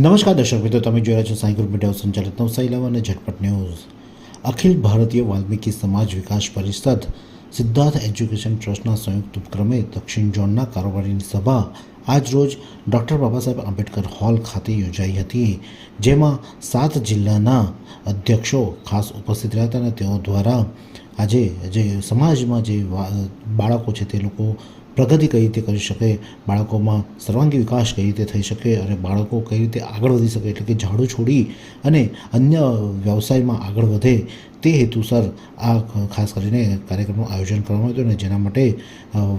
નમસ્કાર દર્શક મિત્રો, તમે જોઈ રહ્યા છો સાંઈ ગ્રુપ મીડિયા સંચાલિત નવસારી લાવા અને ઝટપટ ન્યૂઝ. અખિલ ભારતીય વાલ્મીકી સમાજ વિકાસ પરિષદ, સિદ્ધાર્થ એજ્યુકેશન ટ્રસ્ટના સંયુક્ત ઉપક્રમે દક્ષિણ ઝોનના કારોબારીની સભા આજરોજ ડૉક્ટર બાબા સાહેબ આંબેડકર હોલ ખાતે યોજાઈ હતી, જેમાં સાત જિલ્લાના અધ્યક્ષો ખાસ ઉપસ્થિત રહ્યા હતા અને તેઓ દ્વારા આજે જે સમાજમાં જે બાળકો છે તે લોકો પ્રગતિ કઈ રીતે કરી શકે, બાળકોમાં સર્વાંગી વિકાસ કઈ રીતે થઈ શકે અને બાળકો કઈ રીતે આગળ વધી શકે, એટલે કે ઝાડુ છોડી અને અન્ય વ્યવસાયમાં આગળ વધે તે હેતુસર આ ખાસ કરીને કાર્યક્રમનું આયોજન કરવામાં આવ્યું હતું અને જેના માટે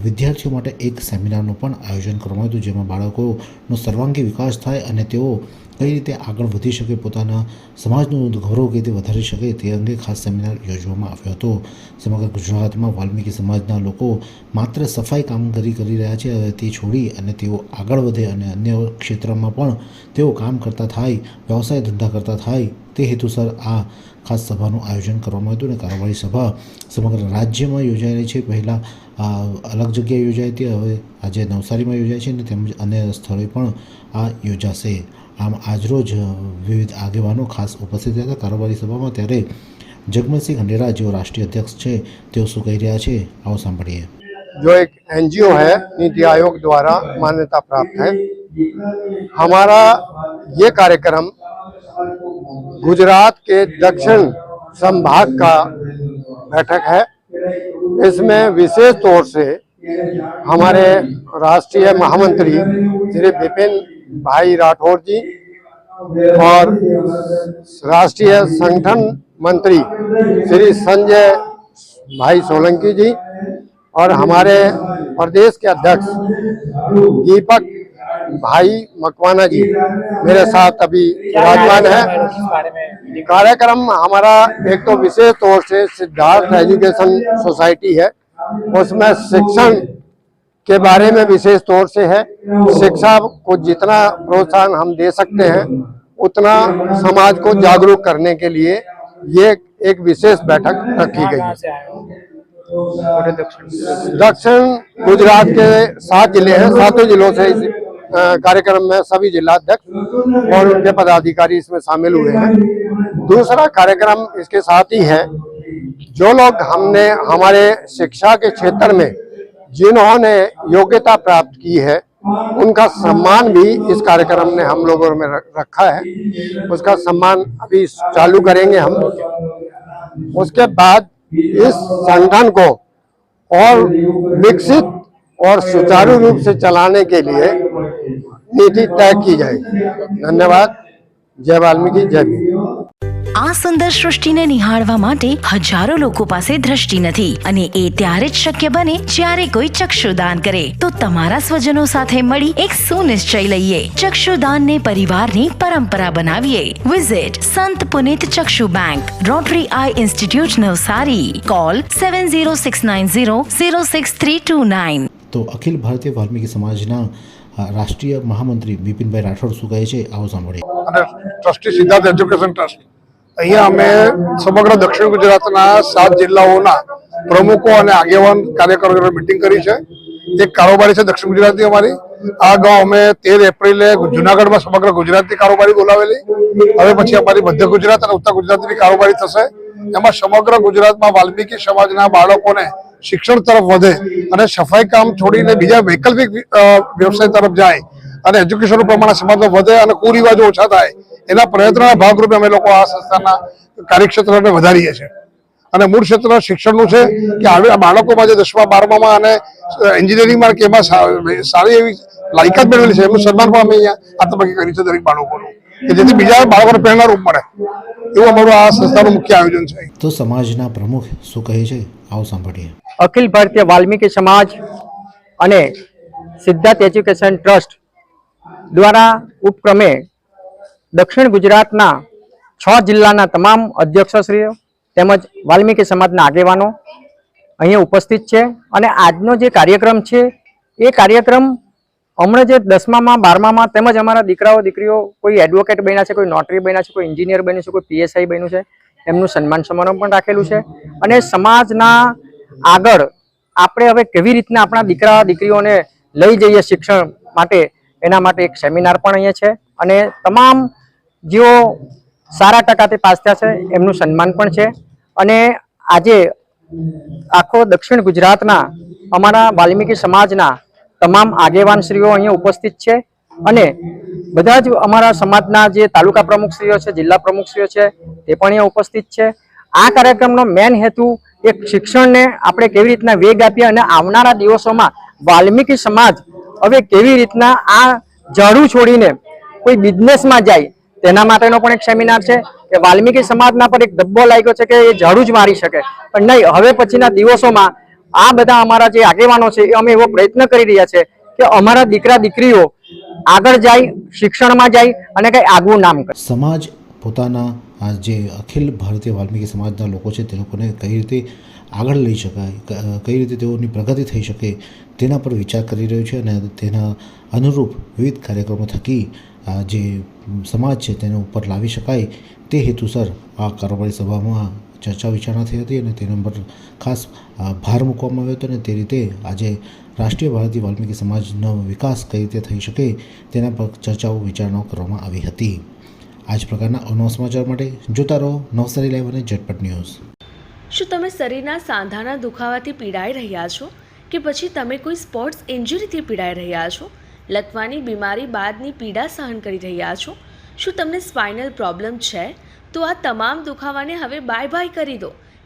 વિદ્યાર્થીઓ માટે એક સેમિનારનું પણ આયોજન કરવામાં આવ્યું હતું, જેમાં બાળકોનો સર્વાંગી વિકાસ થાય અને તેઓ કઈ રીતે આગળ વધી શકે, પોતાના સમાજનું ગૌરવ કઈ રીતે વધારી શકે તે અંગે ખાસ સેમિનાર યોજવામાં આવ્યો હતો. સમગ્ર ગુજરાતમાં વાલ્મીકી સમાજના લોકો માત્ર સફાઈ કામગીરી કરી રહ્યા છે તે છોડી અને તેઓ આગળ વધે અને અન્ય ક્ષેત્રમાં પણ તેઓ કામ કરતા થાય, વ્યવસાય ધંધા કરતા થાય તે હેતુસર આ ખાસ સભાનું આયોજન કરવામાં આવ્યું અને કારોબારી સભા સમગ્ર રાજ્યમાં યોજાઈ રહી છે પહેલાં આ અલગ જગ્યાએ યોજાઈ હતી હવે આજે નવસારીમાં યોજાય છે અને તેમજ અન્ય સ્થળે પણ આ યોજાશે આમ આજરોજ અ, વિવિધ આગેવાનો ખાસ ઉપસ્થિત રહ્યા હતા કારોબારી સભામાં ત્યારે જગમતસિંહ ખંડેરા જેઓ રાષ્ટ્રીય અધ્યક્ષ છે તેઓ શું કહી રહ્યા છે આવો સાંભળીએ जो एक एनजीओ है नीति आयोग द्वारा मान्यता प्राप्त है हमारा ये कार्यक्रम गुजरात के दक्षिण संभाग का बैठक है। इसमें विशेष तौर से हमारे राष्ट्रीय महामंत्री श्री विपिन भाई राठौर जी और राष्ट्रीय संगठन मंत्री श्री संजय भाई सोलंकी जी और हमारे प्रदेश के अध्यक्ष दीपक भाई मकवाना जी मेरे साथ अभी विराजमान है। कार्यक्रम हमारा एक तो विशेष तौर से सिद्धार्थ एजुकेशन सोसाइटी है। उसमें शिक्षण के बारे में विशेष तौर से है। शिक्षा को जितना प्रोत्साहन हम दे सकते हैं उतना समाज को जागरूक करने के लिए ये एक विशेष बैठक रखी गई है। दक्षिण गुजरात के सात ज़िले हैं सातों जिलों से कार्यक्रम में सभी जिलाध्यक्ष और उनके पदाधिकारी इसमें शामिल हुए हैं। दूसरा कार्यक्रम इसके साथ ही है, जो लोग हमने, हमारे शिक्षा के क्षेत्र में जिन्होंने योग्यता प्राप्त की है, उनका सम्मान भी इस कार्यक्रम ने हम लोगों में रखा है। उसका सम्मान अभी चालू करेंगे हम। उसके बाद इस संगठन को और विकसित और सुचारू रूप से चलाने के लिए नीति तय की जाएगी धन्यवाद जय वाल्मीकि जय भीम આ સુંદર સૃષ્ટિને નિહાળવા માટે હજારો લોકો પાસે દ્રષ્ટિ નથી અને એ ત્યારે જ શક્ય બને જ્યારે કોઈ ચક્ષુદાન કરે તો તમારા સ્વજનો સાથે મળી એક સુનિશ્ચય લઈએ ચક્ષુદાનને પરિવારની પરંપરા બનાવીએ visit Sant Punit Chakshu bank Rotary eye institute Navsari call seven zero six nine zero zero six three two nine તો અખિલ ભારતીય વાલ્મીકી સમાજના રાષ્ટ્રીય મહામંત્રી બિપિનભાઈ રાઠોડ શું કહે છે, આવો સાંભળીએ. અને ટ્રસ્ટી સિદ્ધાર્થ એજ્યુકેશન ટ્રસ્ટ. અહીંયા અમે સમગ્ર દક્ષિણ ગુજરાતના સાત જિલ્લાઓના પ્રમુખો અને આગેવાન કાર્યકરો મિટિંગ કરી છે. એક કારોબારી છે દક્ષિણ ગુજરાતની અમારી. આ અગાઉ અમે તેર એપ્રિલે જુનાગઢમાં સમગ્ર ગુજરાતની કારોબારી બોલાવેલી. હવે પછી અમારી મધ્ય ગુજરાત અને ઉત્તર ગુજરાતની કારોબારી થશે. એમાં સમગ્ર ગુજરાતમાં વાલ્મીકી સમાજના બાળકોને શિક્ષણ તરફ વધે અને સફાઈ કામ છોડીને બીજા વૈકલ્પિક વ્યવસાય તરફ જાય અને એજ્યુકેશનનું પ્રમાણ સમાજમાં વધે અને કુરિવાજો ઓછા થાય, એના પ્રયત્નના ભાગરૂપે અમે લોકો આ સંસ્થાના કાર્યક્ષેત્રને વધારીએ છીએ. અને મૂળ ક્ષેત્ર શિક્ષણનું છે કે આવી બાળકોમાં જે દસમા, બારમામાં અને એન્જિનિયરિંગમાં કે એમાં સારી એવી લાયકાત મેળવેલી છે, એમનું સન્માન પણ અમે અહીંયા આ તબક્કે કર્યું છે દરેક બાળકોનું, કે જેથી બીજા બાળકોને પ્રેરણારૂપ મળે. એવું અમારું આ સંસ્થાનું મુખ્ય આયોજન છે. તો સમાજના પ્રમુખ શું કહે છે? આવું સાંભળીએ. અખિલ ભારતીય વાલ્મીકી સમાજ અને સિદ્ધાર્થ એજ્યુકેશન ટ્રસ્ટ દ્વારા ઉપક્રમે દક્ષિણ ગુજરાતના છ જિલ્લાના તમામ અધ્યક્ષશ્રીઓ તેમજ વાલ્મીકી સમાજના આગેવાનો અહીંયા ઉપસ્થિત છે અને આજનો જે કાર્યક્રમ છે, એ કાર્યક્રમ હમણાં જે દસમામાં, બારમામાં તેમજ અમારા દીકરાઓ, દીકરીઓ કોઈ એડવોકેટ બન્યા છે, કોઈ નોટરી બન્યા છે, કોઈ એન્જિનિયર બન્યું છે, કોઈ પીએસઆઈ બન્યું છે, એમનું સન્માન સમારોહ પણ રાખેલું છે અને સમાજના આગળ આપણે હવે કેવી રીતના આપણા દીકરા, દીકરીઓને લઈ જઈએ શિક્ષણ માટે, એના માટે એક સેમિનાર પણ અહીંયા છે. અને તમામ જેઓ સારા ટકાથી પાસ થયા છે, એમનું સન્માન પણ છે. અને આજે આખો દક્ષિણ ગુજરાતના, અમારા વાલ્મીકી સમાજના તમામ આગેવાનશ્રીઓ અહીંયા ઉપસ્થિત છે. અને બધા જ અમારા સમાજના જે તાલુકા પ્રમુખશ્રીઓ છે, જિલ્લા પ્રમુખશ્રીઓ છે, તે પણ અહીંયા ઉપસ્થિત છે. આ કાર્યક્રમનો મેન હેતુ એક શિક્ષણને આપણે કેવી રીતના વેગ આપીએ અને આવનારા દિવસોમાં વાલ્મીકી સમાજ હવે કેવી રીતના આ ઝાડુ છોડીને કોઈ બિઝનેસમાં જાય તેના માટેનો પણ એક સેમિનાર છે કે વાલ્મીકી સમાજના પર એક ધબ્બો લાગ્યો છે કે એ ઝાડુ જ મારી શકે. પણ નહીં, હવે પછીના દિવસોમાં આ બધા અમારા જે આગેવાનો છે એ અમે એવો પ્રયત્ન કરી રહ્યા છે કે અમારા દીકરા દીકરીઓ આગળ જાય, શિક્ષણમાં જાય અને કઈ આગવું નામ કરે. સમાજ પોતાના આ જે અખિલ ભારતીય વાલ્મીકી સમાજના લોકો છે, તે લોકોને કઈ રીતે આગળ લઈ શકાય કઈ રીતે તેઓની પ્રગતિ થઈ શકે તેના પર વિચાર કરી રહ્યો છે અને તેના અનુરૂપ વિવિધ કાર્યક્રમો થકી આ જે સમાજ છે તેને ઉપર લાવી શકાય તે હેતુસર આ કારોબારી સભામાં ચર્ચા વિચારણા થઈ હતી અને તેના પર ખાસ ભાર મૂકવામાં આવ્યો હતો અને તે રીતે આજે રાષ્ટ્રીય ભારતીય વાલ્મીકી સમાજનો વિકાસ કઈ રીતે થઈ શકે તેના પર ચર્ચાઓ વિચારણાઓ કરવામાં આવી હતી. આ જ પ્રકારના અવનવા સમાચાર માટે જોતા રહો નવસારી લાઈવ અને ઝટપટ ન્યૂઝ. શું તમે શરીરના સાંધાના દુખાવાથી પીડાઈ રહ્યા છો? કે પછી તમે કોઈ સ્પોર્ટ્સ ઇન્જરીથી પીડાઈ રહ્યા છો? લકવાની બીમારી બાદની પીડા સહન કરી રહ્યા છો? શું તમને સ્પાઇનલ પ્રોબ્લેમ છે? તો આ તમામ દુખાવાને હવે બાય બાય કરી દો.